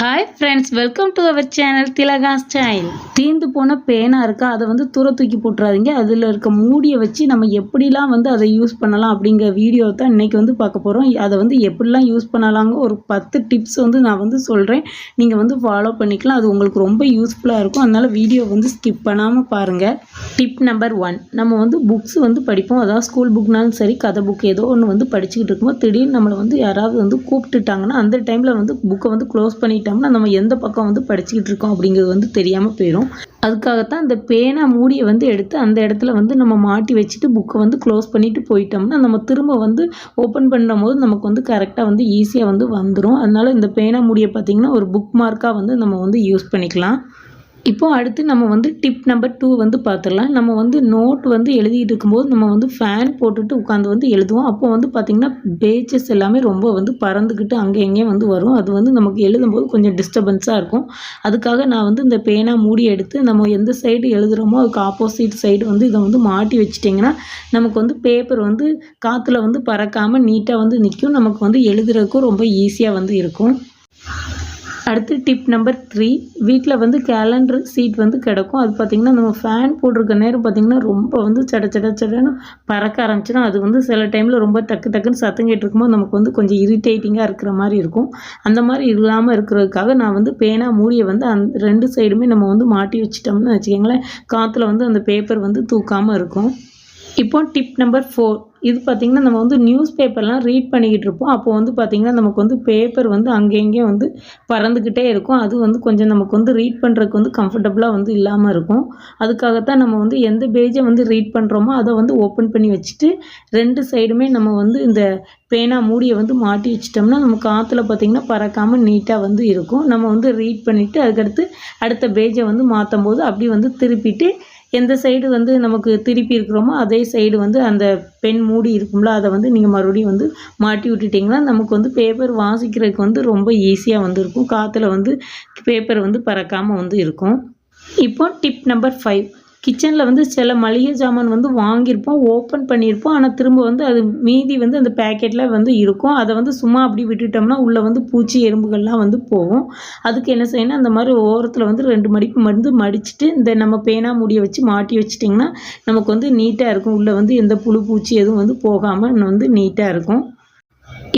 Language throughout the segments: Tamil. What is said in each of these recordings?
Hi friends welcome to our channel Thilaga style தீந்து போன பேனா இருக்கா? அதை வந்து தூர தூக்கி போட்டுறாதீங்க. அதில் இருக்க மூடியை வச்சு நம்ம எப்படிலாம் வந்து அதை யூஸ் பண்ணலாம் அப்படிங்கிற வீடியோ தான் இன்றைக்கி வந்து பார்க்க போகிறோம் அதை வந்து எப்படிலாம் யூஸ் பண்ணலாங்க ஒரு பத்து டிப்ஸ் வந்து நான் வந்து சொல்கிறேன் நீங்கள் வந்து ஃபாலோ பண்ணிக்கலாம். அது உங்களுக்கு ரொம்ப யூஸ்ஃபுல்லாக இருக்கும். அதனால் வீடியோ வந்து ஸ்கிப் பண்ணாமல் பாருங்கள் டிப் நம்பர் ஒன் நம்ம வந்து புக்ஸ் வந்து படிப்போம். அதாவது ஸ்கூல் புக்னாலும் சரி கதை புக் ஏதோ ஒன்று வந்து படிச்சுக்கிட்டு இருக்கும்போது திடீர்னு நம்மளை வந்து யாராவது வந்து கூப்பிட்டுட்டாங்கன்னா அந்த டைமில் வந்து புக்கை வந்து க்ளோஸ் பண்ணிட்டோம்னா நம்ம எந்த பக்கம் வந்து படிச்சுக்கிட்டு இருக்கோம் அப்படிங்கிறது வந்து தெரியாமல் போயிடும் அதுக்காகத்தான் இந்த பேனா மூடியை வந்து எடுத்து அந்த இடத்துல வந்து நம்ம மாட்டி வச்சுட்டு புக்கை வந்து க்ளோஸ் பண்ணிட்டு போயிட்டோம்னா நம்ம திரும்ப வந்து ஓப்பன் பண்ணும் போது நமக்கு வந்து கரெக்டாக வந்து ஈஸியாக வந்து வந்துடும் அதனால இந்த பேனா மூடியை பார்த்திங்கன்னா ஒரு புக் மார்க்காக வந்து நம்ம வந்து யூஸ் பண்ணிக்கலாம். இப்போது அடுத்து நம்ம வந்து டிப் நம்பர் டூ வந்து பார்த்துடலாம் நம்ம வந்து நோட் வந்து எழுதிட்டு இருக்கும்போது நம்ம வந்து ஃபேன் போட்டுட்டு உட்காந்து வந்து எழுதுவோம். அப்போ வந்து பார்த்திங்கன்னா பேஜஸ் எல்லாமே ரொம்ப வந்து பறந்துக்கிட்டு அங்கே எங்கேயும் வந்து வரும். அது வந்து நமக்கு எழுதும்போது கொஞ்சம் டிஸ்டர்பன்ஸாக இருக்கும். அதுக்காக நான் வந்து இந்த பேனா மூடி எடுத்து நம்ம எந்த சைடு எழுதுகிறோமோ அதுக்கு ஆப்போசிட் சைடு வந்து இதை வந்து மாட்டி வச்சிட்டிங்கன்னா நமக்கு வந்து பேப்பர் வந்து காற்றுல வந்து பறக்காமல் நீட்டாக வந்து நிற்கும் நமக்கு வந்து எழுதுறதுக்கும் ரொம்ப ஈஸியாக வந்து இருக்கும். அடுத்து டிப் நம்பர் த்ரீ வீட்டில் வந்து கேலண்டர் சீட் வந்து கிடக்கும். அது பார்த்திங்கன்னா நம்ம ஃபேன் போட்டிருக்க நேரம் பார்த்திங்கன்னா ரொம்ப வந்து சட சட சடன்னு பறக்க ஆரம்பிச்சிடும். அது வந்து சில டைமில் ரொம்ப டக்கு டக்குன்னு சத்தம் கேட்டிருக்கும்போது நமக்கு வந்து கொஞ்சம் இரிட்டேட்டிங்காக இருக்கிற மாதிரி இருக்கும். அந்த மாதிரி இல்லாமல் இருக்கிறதுக்காக நான் வந்து பேனா மூடியை வந்து அந் ரெண்டு சைடுமே நம்ம வந்து மாட்டி வச்சிட்டோம்னு வச்சுக்கோங்களேன். காற்றுல வந்து அந்த பேப்பர் வந்து தூக்காமல் இருக்கும். இப்போ டிப் நம்பர் ஃபோர் இது பார்த்திங்கன்னா நம்ம வந்து நியூஸ் பேப்பர்லாம் ரீட் பண்ணிக்கிட்டு இருப்போம். அப்போ வந்து பார்த்திங்கன்னா நமக்கு வந்து பேப்பர் வந்து அங்கேயும் வந்து பறந்துக்கிட்டே இருக்கும். அது வந்து கொஞ்சம் நமக்கு வந்து ரீட் பண்ணுறதுக்கு வந்து கம்ஃபர்டபுளாக வந்து இல்லாமல் இருக்கும். அதுக்காகத்தான் நம்ம வந்து எந்த பேஜை வந்து ரீட் பண்ணுறோமோ அதை வந்து ஓப்பன் பண்ணி வச்சுட்டு ரெண்டு சைடுமே நம்ம வந்து இந்த பேனா மூடியை வந்து மாட்டி வச்சிட்டோம்னா நம்ம காற்றுல பார்த்திங்கன்னா பறக்காமல் நீட்டாக வந்து இருக்கும். நம்ம வந்து ரீட் பண்ணிவிட்டு அதுக்கடுத்து அடுத்த பேஜை வந்து மாற்றும் போது அப்படி வந்து திருப்பிட்டு எந்த சைடு வந்து நமக்கு திருப்பி இருக்கிறோமோ அதே சைடு வந்து அந்த பென் மூடி இருக்கும்ல அதை வந்து நீங்கள் மறுபடியும் வந்து மாட்டி விட்டுட்டிங்கன்னா நமக்கு வந்து பேப்பர் வாசிக்கிறதுக்கு வந்து ரொம்ப ஈஸியாக வந்து இருக்கும். காற்றுல வந்து பேப்பர் வந்து பறக்காமல் வந்து இருக்கும். இப்போ டிப் நம்பர் ஃபைவ் கிச்சனில் வந்து சில மளிகை சாமான் வந்து வாங்கியிருப்போம் ஓப்பன் பண்ணியிருப்போம். ஆனால் திரும்ப வந்து அது மீதி வந்து அந்த பேக்கெட்டில் வந்து இருக்கும். அதை வந்து சும்மா அப்படி விட்டுட்டோம்னா உள்ளே வந்து பூச்சி எறும்புகள்லாம் வந்து போகும். அதுக்கு என்ன செய்யணும்? அந்த மாதிரி ஓரத்தில் வந்து ரெண்டு மடிப்பு மருந்து மடிச்சுட்டு இந்த நம்ம பேனா முடியை வச்சு மாட்டி வச்சிட்டிங்கன்னா நமக்கு வந்து நீட்டாக இருக்கும். உள்ளே வந்து எந்த புழு பூச்சி எதுவும் வந்து போகாமல் வந்து நீட்டாக இருக்கும்.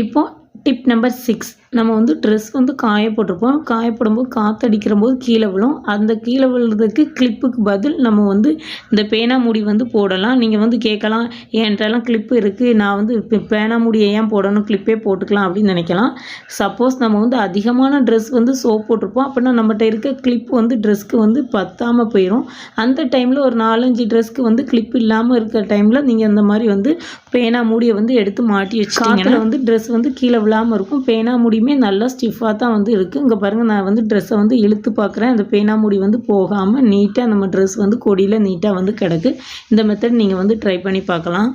இப்போ டிப் நம்பர் சிக்ஸ் நம்ம வந்து ட்ரெஸ் வந்து காய போட்டிருப்போம். காய போடும்போது காற்றடிக்கிற போது கீழே விழும். அந்த கீழே விழுறதுக்கு கிளிப்புக்கு பதில் நம்ம வந்து இந்த பேனா மூடி வந்து போடலாம். நீங்கள் வந்து கேட்கலாம் என்கிட்டலாம் கிளிப்பு இருக்குது நான் வந்து இப்போ பேனா மூடியை ஏன் போடணும்? கிளிப்பே போட்டுக்கலாம் அப்படின்னு நினைக்கலாம். சப்போஸ் நம்ம வந்து அதிகமான ட்ரெஸ் வந்து சோப் போட்டிருப்போம். அப்படின்னா நம்மகிட்ட இருக்க கிளிப் வந்து ட்ரெஸ்க்கு வந்து பத்தாமல் போயிடும் அந்த டைமில் ஒரு நாலஞ்சு ட்ரெஸ்க்கு வந்து கிளிப் இல்லாமல் இருக்கிற டைமில் நீங்கள் இந்த மாதிரி வந்து பேனா மூடியை வந்து எடுத்து மாட்டி வச்சுட்டிங்கன்னா வந்து ட்ரெஸ் வந்து கீழே விழாமல் இருக்கும். பேனா எப்பயுமே நல்லா ஸ்டிஃபாக தான் வந்து இருக்குது இங்கே பாருங்கள் நான் வந்து ட்ரெஸ்ஸை வந்து இழுத்து பார்க்குறேன் அந்த பேனாமூடி வந்து போகாமல் நீட்டாக நம்ம ட்ரெஸ் வந்து கொடியில் நீட்டாக வந்து கிடக்கு. இந்த மெத்தட் நீங்கள் வந்து ட்ரை பண்ணி பார்க்கலாம்.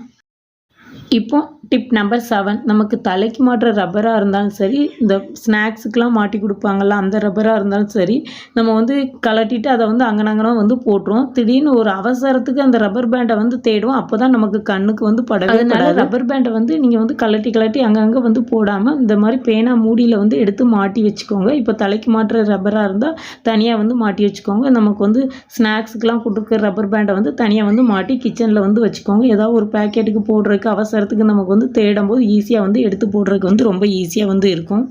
இப்போ டிப் நம்பர் செவன் நமக்கு தலைக்கு மாட்டுற ரப்பராக இருந்தாலும் சரி இந்த ஸ்நாக்ஸுக்கெலாம் மாட்டி கொடுப்பாங்கள்ல அந்த ரப்பராக இருந்தாலும் சரி நம்ம வந்து கலட்டிட்டு அதை வந்து அங்கனங்கனா வந்து போட்டுருவோம். திடீர்னு ஒரு அவசரத்துக்கு அந்த ரப்பர் பேண்டை வந்து தேடுவோம் அப்போ தான் நமக்கு கண்ணுக்கு வந்து படவே அதனால ரப்பர் பேண்டை வந்து நீங்கள் வந்து கலட்டி கலட்டி அங்கங்கே வந்து போடாமல் இந்த மாதிரி பேனா மூடியில் வந்து எடுத்து மாட்டி வச்சுக்கோங்க. இப்போ தலைக்கு மாட்டுற ரப்பராக இருந்தால் தனியாக வந்து மாட்டி வச்சுக்கோங்க. நமக்கு வந்து ஸ்நாக்ஸுக்கெலாம் கொடுக்குற ரப்பர் பேண்டை வந்து தனியாக வந்து மாட்டி கிச்சனில் வந்து வச்சுக்கோங்க. ஏதாவது ஒரு பேக்கெட்டுக்கு போடுறதுக்கு அவசரத்துக்கு நமக்கு வந்து தேடும்போது ஈஸியாக வந்து எடுத்து போடுறதுக்கு வந்து ரொம்ப ஈஸியாக வந்து இருக்கும்.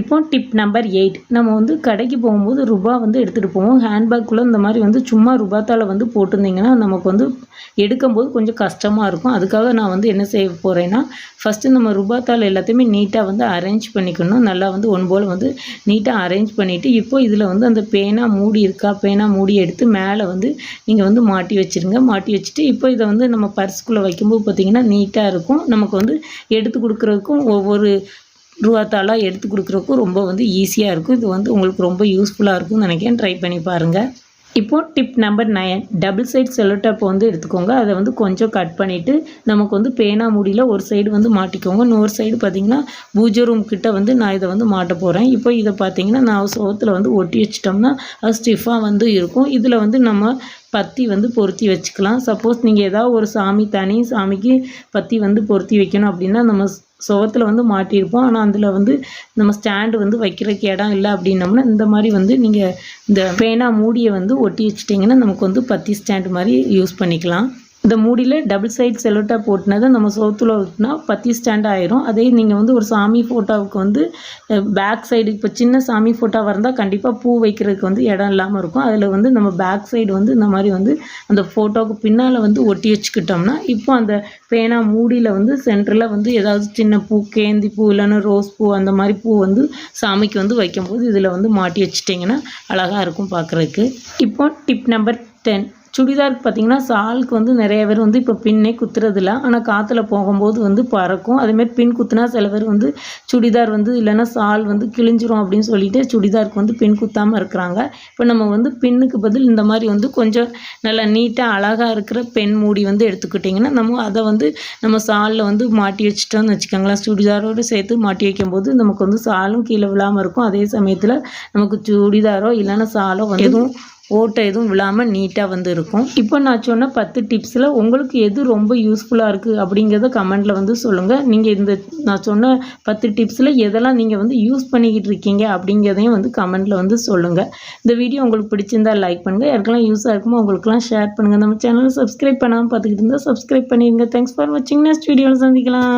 இப்போ டிப் நம்பர் எயிட் நம்ம வந்து கடைக்கு போகும்போது ரூபா வந்து எடுத்துகிட்டு போவோம். ஹேண்ட்பேக்குள்ளே இந்த மாதிரி வந்து சும்மா ரூபாத்தால் வந்து போட்டிருந்தீங்கன்னா நமக்கு வந்து எடுக்கும்போது கொஞ்சம் கஷ்டமாக இருக்கும். அதுக்காக நான் வந்து என்ன செய்ய போகிறேன்னா ஃபஸ்ட்டு நம்ம ரூபாத்தால் எல்லாத்தையுமே நீட்டாக வந்து அரேஞ்ச் பண்ணிக்கணும். நல்லா வந்து ஒன் போல் வந்து நீட்டாக அரேஞ்ச் பண்ணிவிட்டு இப்போ இதில் வந்து அந்த பேனா மூடி இருக்கா? பேனா மூடி எடுத்து மேலே வந்து நீங்கள் வந்து மாட்டி வச்சுருங்க. மாட்டி வச்சுட்டு இப்போ இதை வந்து நம்ம பர்ஸ்குள்ளே வைக்கும்போது பார்த்திங்கன்னா நீட்டாக இருக்கும். நமக்கு வந்து எடுத்து கொடுக்குறதுக்கும் ஒவ்வொரு ரூபாத்தாலாக எடுத்து கொடுக்குறதுக்கும் ரொம்ப வந்து ஈஸியாக இருக்கும். இது வந்து உங்களுக்கு ரொம்ப யூஸ்ஃபுல்லாக இருக்கும்னு நினைக்கிறேன். ட்ரை பண்ணி பாருங்கள் இப்போது tip number nine double side sellotape வந்து எடுத்துக்கோங்க. அதை வந்து கொஞ்சம் கட் பண்ணிவிட்டு நமக்கு வந்து பேனா முடியில் ஒரு சைடு வந்து மாட்டிக்கோங்க. இன்னொரு சைடு பார்த்திங்கன்னா பூஜை ரூம் கிட்ட வந்து நான் இதை வந்து மாட்ட போகிறேன் இப்போ இதை பார்த்தீங்கன்னா நான் சோத்தில் வந்து ஒட்டி வச்சிட்டோம்னா அது ஸ்டிஃபாக வந்து இருக்கும். இதில் வந்து நம்ம பத்தி வந்து பொருத்தி வச்சுக்கலாம். சப்போஸ் நீங்கள் ஏதாவது ஒரு சாமி தனி சாமிக்கு பத்தி வந்து பொருத்தி வைக்கணும் அப்படின்னா நம்ம சுவத்தில் வந்து மாட்டியிருப்போம். ஆனால் அதில் வந்து நம்ம ஸ்டாண்டு வந்து வைக்கிறக்கு இடம் இல்லை அப்படின்னம்னா இந்த மாதிரி வந்து நீங்கள் இந்த பேனா மூடியை வந்து ஒட்டி வச்சிட்டிங்கன்னா நமக்கு வந்து பத்தி ஸ்டாண்டு மாதிரி யூஸ் பண்ணிக்கலாம். இந்த மூடியில் டபுள் சைட் செலோட்டா போட்டினது நம்ம சோத்துல ஊற்றினா பத்தி ஸ்டாண்ட் ஆயிரும். அதே நீங்கள் வந்து ஒரு சாமி ஃபோட்டோவுக்கு வந்து பேக் சைடு இப்போ சின்ன சாமி ஃபோட்டோவாக இருந்தால் கண்டிப்பாக பூ வைக்கிறதுக்கு வந்து இடம் இல்லாமல் இருக்கும். அதில் வந்து நம்ம பேக் சைடு வந்து இந்த மாதிரி வந்து அந்த ஃபோட்டோவுக்கு பின்னால் வந்து ஒட்டி வச்சுக்கிட்டோம்னா இப்போ அந்த பேனா மூடியில் வந்து சென்டரில் வந்து ஏதாவது சின்ன பூ கேந்தி பூ இல்லைன்னா ரோஸ் பூ அந்த மாதிரி பூ வந்து சாமிக்கு வந்து வைக்கும்போது இதில் வந்து மாட்டி வச்சிட்டிங்கன்னா அழகாக இருக்கும் பார்க்குறதுக்கு இப்போ டிப் நம்பர் டென் சுடிதாருக்கு பார்த்தீங்கன்னா சாலுக்கு வந்து நிறைய பேர் வந்து இப்போ பின்னே குத்துறதில்ல. ஆனால் காற்றுல போகும்போது வந்து பறக்கும். அதேமாதிரி பின் குத்துனா சில பேர் வந்து சுடிதார் வந்து இல்லைன்னா சால் வந்து கிழிஞ்சிரும் அப்படின்னு சொல்லிட்டு சுடிதாருக்கு வந்து பின் குத்தாமல் இருக்கிறாங்க. இப்போ நம்ம வந்து பின்னுக்கு பதில் இந்த மாதிரி வந்து கொஞ்சம் நல்லா நீட்டாக அழகாக இருக்கிற பெண் மூடி வந்து எடுத்துக்கிட்டிங்கன்னா நம்ம அதை வந்து நம்ம சாலில் வந்து மாட்டி வச்சிட்டோம்னு வச்சுக்கோங்களேன். சுடிதாரோடு சேர்த்து மாட்டி வைக்கும்போது நமக்கு வந்து சாலும் கீழே விழாமல் இருக்கும். அதே சமயத்தில் நமக்கு சுடிதாரோ இல்லைன்னா சாலோ வந்து எதுவும் ஓட்டை எதுவும் விழாமல் நீட்டாக வந்து இருக்கும். இப்போ நான் சொன்ன பத்து டிப்ஸில் உங்களுக்கு எது ரொம்ப யூஸ்ஃபுல்லாக இருக்குது அப்படிங்கிறத கமெண்டில் வந்து சொல்லுங்கள் நீங்கள் இந்த நான் சொன்ன பத்து டிப்ஸில் எதெல்லாம் நீங்கள் வந்து யூஸ் பண்ணிக்கிட்டு இருக்கீங்க அப்படிங்கிறதையும் வந்து கமெண்டில் வந்து சொல்லுங்கள் இந்த வீடியோ உங்களுக்கு பிடிச்சிருந்தா லைக் பண்ணுங்கள் யாருக்கெல்லாம் யூஸாக இருக்குமோ உங்களுக்குலாம் ஷேர் பண்ணுங்கள் நம்ம சேனலை சப்ஸ்கிரைப் பண்ணாமல் பார்த்துக்கிட்டு இருந்தால் சப்ஸ்கிரைப் பண்ணிடுங்க தேங்க்ஸ் ஃபார் வாட்சிங் நெக்ஸ்ட் வீடியோவில் சந்திக்கலாம்.